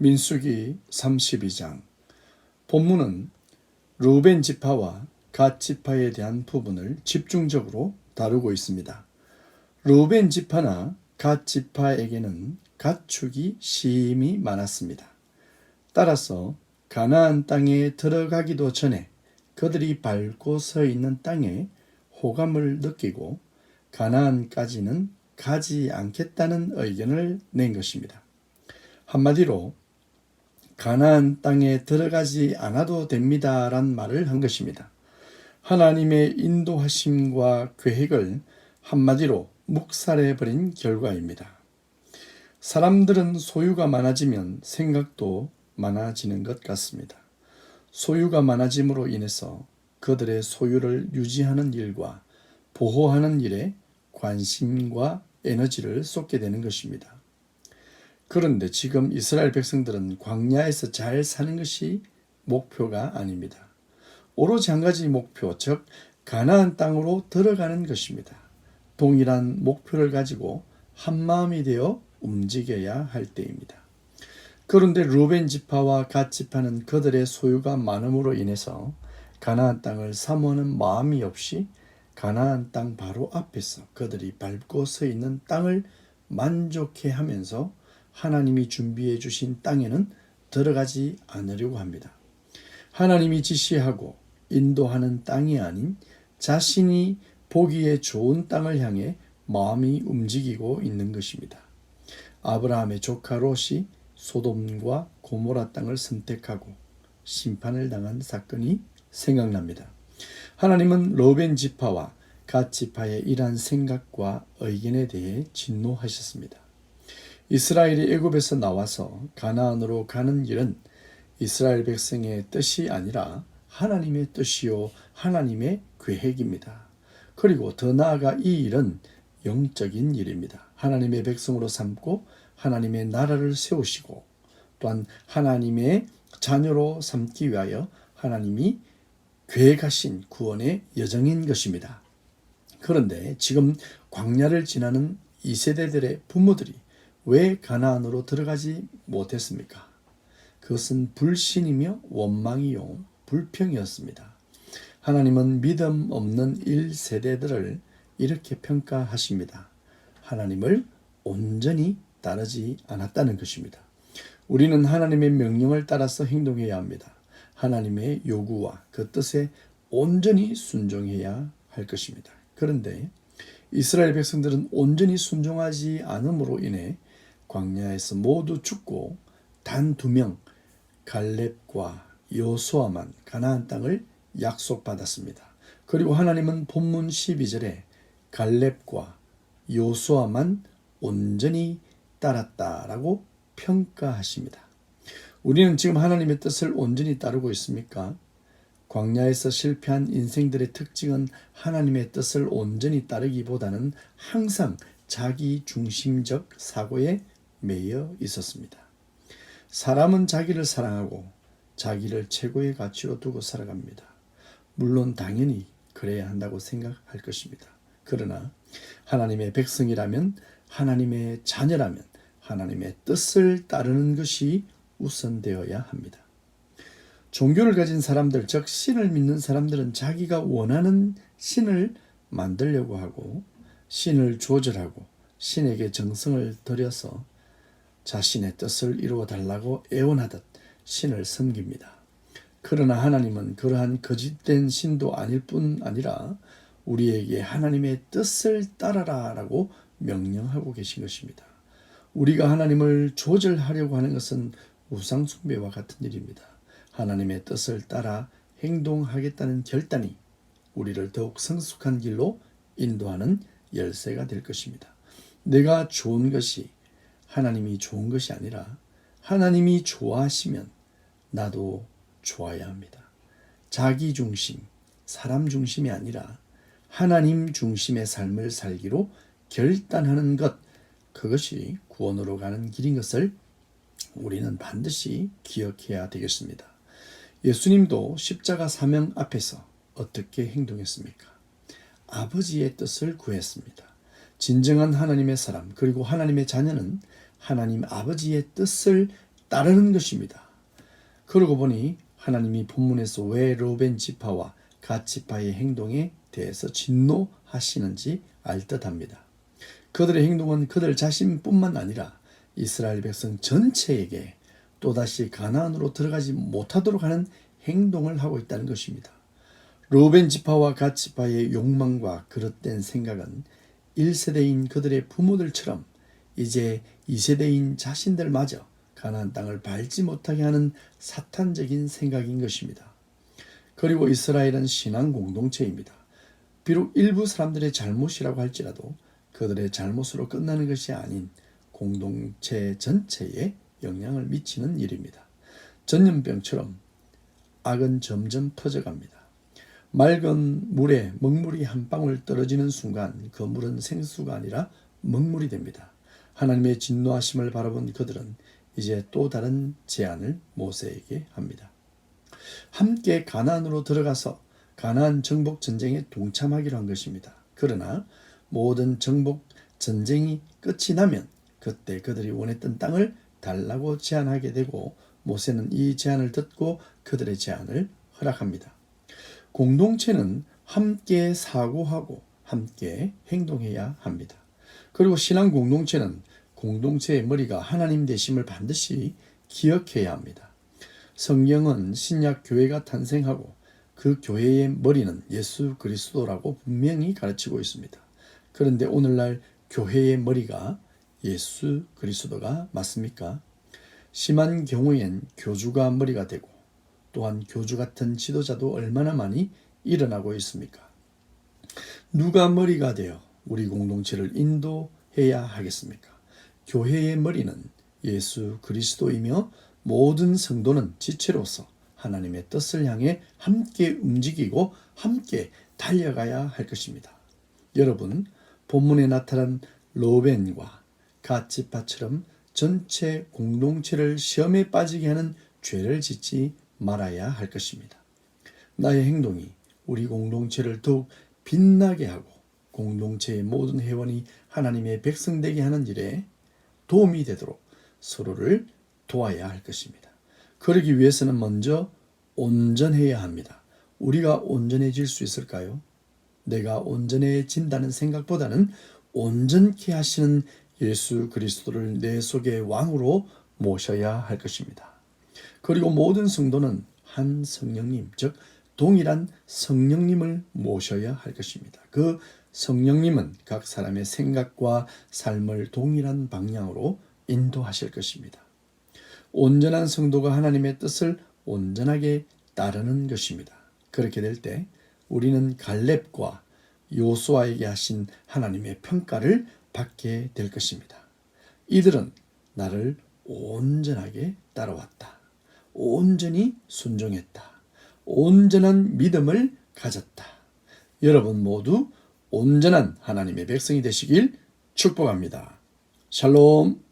민수기 32장 본문은 루벤 지파와 갓 지파에 대한 부분을 집중적으로 다루고 있습니다. 루벤 지파나 갓 지파에게는 가축이 심히 많았습니다. 따라서 가나안 땅에 들어가기도 전에 그들이 밟고 서 있는 땅에 호감을 느끼고 가나안까지는 가지 않겠다는 의견을 낸 것입니다. 한마디로 가나안 땅에 들어가지 않아도 됩니다란 말을 한 것입니다. 하나님의 인도하심과 계획을 한마디로 묵살해 버린 결과입니다. 사람들은 소유가 많아지면 생각도 많아지는 것 같습니다. 소유가 많아짐으로 인해서 그들의 소유를 유지하는 일과 보호하는 일에 관심과 에너지를 쏟게 되는 것입니다. 그런데 지금 이스라엘 백성들은 광야에서 잘 사는 것이 목표가 아닙니다. 오로지 한 가지 목표, 즉 가나안 땅으로 들어가는 것입니다. 동일한 목표를 가지고 한 마음이 되어 움직여야 할 때입니다. 그런데 루벤 지파와 갓 지파는 그들의 소유가 많음으로 인해서 가나안 땅을 사모하는 마음이 없이 가나안 땅 바로 앞에서 그들이 밟고 서 있는 땅을 만족해 하면서 하나님이 준비해 주신 땅에는 들어가지 않으려고 합니다. 하나님이 지시하고 인도하는 땅이 아닌 자신이 보기에 좋은 땅을 향해 마음이 움직이고 있는 것입니다. 아브라함의 조카 롯이 소돔과 고모라 땅을 선택하고 심판을 당한 사건이 생각납니다. 하나님은 로벤 지파와 갓 지파의 이러한 생각과 의견에 대해 진노하셨습니다. 이스라엘이 애굽에서 나와서 가나안으로 가는 길은 이스라엘 백성의 뜻이 아니라 하나님의 뜻이요 하나님의 계획입니다. 그리고 더 나아가 이 일은 영적인 일입니다. 하나님의 백성으로 삼고 하나님의 나라를 세우시고 또한 하나님의 자녀로 삼기 위하여 하나님이 계획하신 구원의 여정인 것입니다. 그런데 지금 광야를 지나는 이 세대들의 부모들이 왜 가나안으로 들어가지 못했습니까? 그것은 불신이며 원망이요 불평이었습니다. 하나님은 믿음 없는 1세대들을 이렇게 평가하십니다. 하나님을 온전히 따르지 않았다는 것입니다. 우리는 하나님의 명령을 따라서 행동해야 합니다. 하나님의 요구와 그 뜻에 온전히 순종해야 할 것입니다. 그런데 이스라엘 백성들은 온전히 순종하지 않음으로 인해 광야에서 모두 죽고 단 두 명 갈렙과 여호수아만 가나안 땅을 약속받았습니다. 그리고 하나님은 본문 12절에 갈렙과 여호수아만 온전히 따랐다라고 평가하십니다. 우리는 지금 하나님의 뜻을 온전히 따르고 있습니까? 광야에서 실패한 인생들의 특징은 하나님의 뜻을 온전히 따르기보다는 항상 자기 중심적 사고에 매여 있었습니다. 사람은 자기를 사랑하고 자기를 최고의 가치로 두고 살아갑니다. 물론 당연히 그래야 한다고 생각할 것입니다. 그러나 하나님의 백성이라면 하나님의 자녀라면 하나님의 뜻을 따르는 것이 우선되어야 합니다. 종교를 가진 사람들, 즉 신을 믿는 사람들은 자기가 원하는 신을 만들려고 하고 신을 조절하고 신에게 정성을 들여서 자신의 뜻을 이루어 달라고 애원하듯 신을 섬깁니다. 그러나 하나님은 그러한 거짓된 신도 아닐 뿐 아니라 우리에게 하나님의 뜻을 따라라라고 명령하고 계신 것입니다. 우리가 하나님을 조절하려고 하는 것은 우상숭배와 같은 일입니다. 하나님의 뜻을 따라 행동하겠다는 결단이 우리를 더욱 성숙한 길로 인도하는 열쇠가 될 것입니다. 내가 좋은 것이 하나님이 좋은 것이 아니라 하나님이 좋아하시면 나도 좋아야 합니다. 자기 중심, 사람 중심이 아니라 하나님 중심의 삶을 살기로 결단하는 것, 그것이 구원으로 가는 길인 것을 우리는 반드시 기억해야 되겠습니다. 예수님도 십자가 사명 앞에서 어떻게 행동했습니까? 아버지의 뜻을 구했습니다. 진정한 하나님의 사람, 그리고 하나님의 자녀는 하나님 아버지의 뜻을 따르는 것입니다. 그러고 보니 하나님이 본문에서 왜 로벤 지파와 갓 지파의 행동에 대해서 진노하시는지 알 듯합니다. 그들의 행동은 그들 자신뿐만 아니라 이스라엘 백성 전체에게 또다시 가나안으로 들어가지 못하도록 하는 행동을 하고 있다는 것입니다. 로벤 지파와 갓 지파의 욕망과 그릇된 생각은 1세대인 그들의 부모들처럼 이제 2세대인 자신들마저 가나안 땅을 밟지 못하게 하는 사탄적인 생각인 것입니다. 그리고 이스라엘은 신앙 공동체입니다. 비록 일부 사람들의 잘못이라고 할지라도 그들의 잘못으로 끝나는 것이 아닌 공동체 전체에 영향을 미치는 일입니다. 전염병처럼 악은 점점 퍼져갑니다. 맑은 물에 먹물이 한 방울 떨어지는 순간 그 물은 생수가 아니라 먹물이 됩니다. 하나님의 진노하심을 바라본 그들은 이제 또 다른 제안을 모세에게 합니다. 함께 가나안으로 들어가서 가나안 정복 전쟁에 동참하기로 한 것입니다. 그러나 모든 정복 전쟁이 끝이 나면 그때 그들이 원했던 땅을 달라고 제안하게 되고 모세는 이 제안을 듣고 그들의 제안을 허락합니다. 공동체는 함께 사고하고 함께 행동해야 합니다. 그리고 신앙 공동체는 공동체의 머리가 하나님 되심을 반드시 기억해야 합니다. 성경은 신약 교회가 탄생하고 그 교회의 머리는 예수 그리스도라고 분명히 가르치고 있습니다. 그런데 오늘날 교회의 머리가 예수 그리스도가 맞습니까? 심한 경우엔 교주가 머리가 되고 또한 교주 같은 지도자도 얼마나 많이 일어나고 있습니까? 누가 머리가 되어 우리 공동체를 인도해야 하겠습니까? 교회의 머리는 예수 그리스도이며 모든 성도는 지체로서 하나님의 뜻을 향해 함께 움직이고 함께 달려가야 할 것입니다. 여러분, 본문에 나타난 로벤과 갓지파처럼 전체 공동체를 시험에 빠지게 하는 죄를 짓지 말아야 할 것입니다. 나의 행동이 우리 공동체를 더욱 빛나게 하고 공동체의 모든 회원이 하나님의 백성 되게 하는 일에 도움이 되도록 서로를 도와야 할 것입니다. 그러기 위해서는 먼저 온전해야 합니다. 우리가 온전해질 수 있을까요? 내가 온전해진다는 생각보다는 온전케 하시는 예수 그리스도를 내 속의 왕으로 모셔야 할 것입니다. 그리고 모든 성도는 한 성령님, 즉 동일한 성령님을 모셔야 할 것입니다. 그 성령님은 각 사람의 생각과 삶을 동일한 방향으로 인도하실 것입니다. 온전한 성도가 하나님의 뜻을 온전하게 따르는 것입니다. 그렇게 될 때 우리는 갈렙과 요수아에게 하신 하나님의 평가를 받게 될 것입니다. 이들은 나를 온전하게 따라왔다. 온전히 순종했다. 온전한 믿음을 가졌다. 여러분 모두 온전한 하나님의 백성이 되시길 축복합니다. 샬롬.